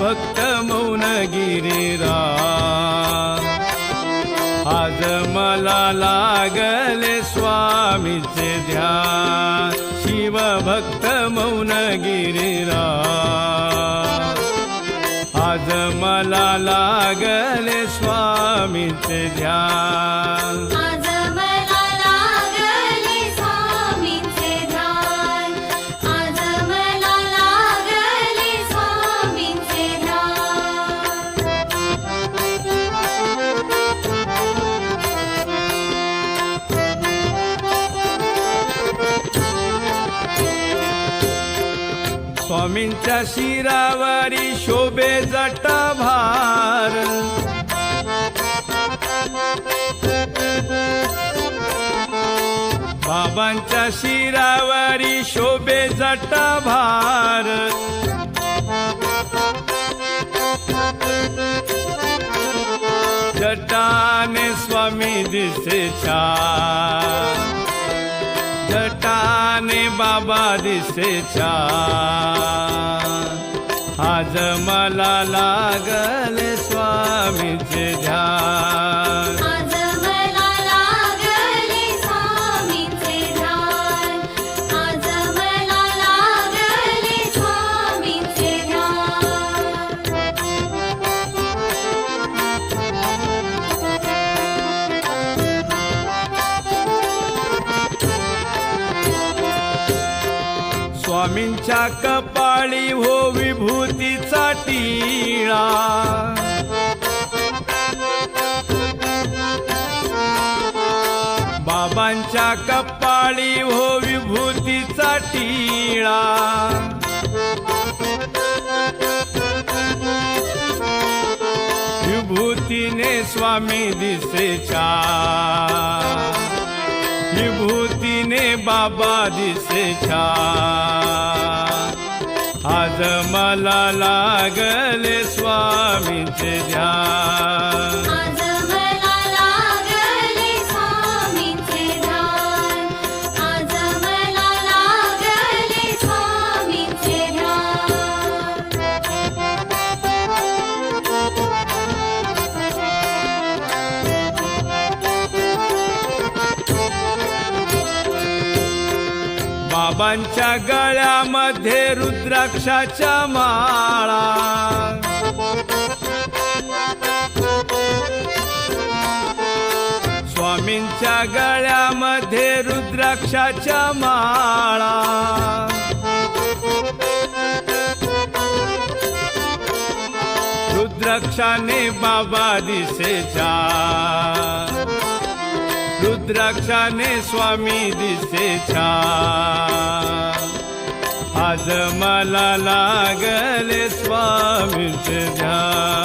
भक्त मौन गिरीरा आज मला लागले स्वामीचे ध्यान. शिवभक्त मौन गिरीरा आज मला लागले स्वामीचे ध्यान. स्वामींच्या शिरावरी शोभे जटाभार बाबांच्या शिरावरी शोभे जटाभार जटाने स्वामी दिसे जटा जटाने बाबा दिसे छान आज मला लागले स्वामीचे ध्यान. स्वामींच्या कपाळी हो विभूतीचा टिळा. बाबांच्या कपाळी हो विभूतीचा टिळा. विभूतीने स्वामी दिसे विभूतीने बाबा दिसे छान. आज मला लागले स्वामीचे ध्यान. बाबांच्या गळ्यामध्ये रुद्राक्षाच्या माळा. स्वामींच्या गळ्यामध्ये रुद्राक्षाच्या माळा. रुद्राक्षाने बाबा दिसेच्या. रुद्राक्षाने स्वामी दिसे छान आज मला लागले स्वामीचे ध्यान.